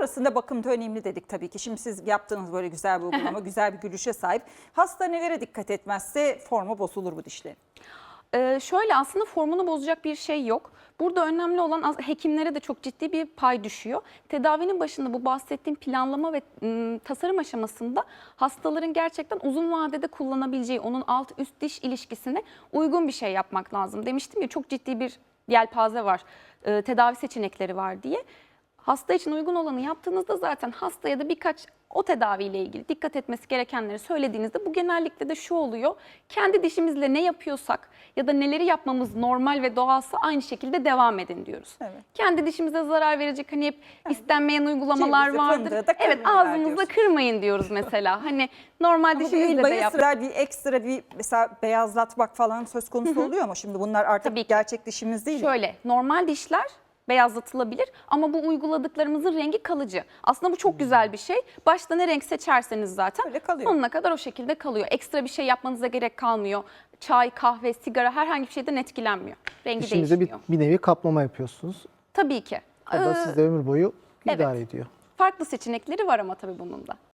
Sonrasında bakım da önemli dedik tabii ki. Şimdi siz yaptığınız böyle güzel bir uygulama, güzel bir gülüşe sahip. Hasta nelere dikkat etmezse formu bozulur bu dişlerin. Ee, şöyle aslında formunu bozacak bir şey yok. Burada önemli olan az- hekimlere de çok ciddi bir pay düşüyor. Tedavinin başında bu bahsettiğim planlama ve ım, tasarım aşamasında hastaların gerçekten uzun vadede kullanabileceği onun alt üst diş ilişkisine uygun bir şey yapmak lazım. Demiştim ya çok ciddi bir yelpaze var, e, tedavi seçenekleri var diye. Hasta için uygun olanı yaptığınızda zaten hastaya da birkaç o tedaviyle ilgili dikkat etmesi gerekenleri söylediğinizde bu genellikle de şu oluyor. Kendi dişimizle ne yapıyorsak ya da neleri yapmamız normal ve doğalsa aynı şekilde devam edin diyoruz. Evet. Kendi dişimize zarar verecek hani hep istenmeyen uygulamalar cevizi, vardır. Evet diyorsun. kırmayın diyoruz mesela. Hani normal Ama dişimizle de yap. bir ekstra bir mesela beyazlatmak falan söz konusu oluyor ama şimdi bunlar artık Tabii ki. gerçek dişimiz değil. Şöyle normal dişler beyazlatılabilir ama bu uyguladıklarımızın rengi kalıcı. Aslında bu çok güzel bir şey. Başta ne renk seçerseniz zaten Öyle kalıyor. sonuna kadar o şekilde kalıyor. Ekstra bir şey yapmanıza gerek kalmıyor. Çay, kahve, sigara herhangi bir şeyden etkilenmiyor. Rengi Dişinize bir, değişmiyor. bir nevi kaplama yapıyorsunuz. Tabii ki. O da Ee, sizde ömür boyu idare ediyor. Farklı seçenekleri var ama tabii bunun da.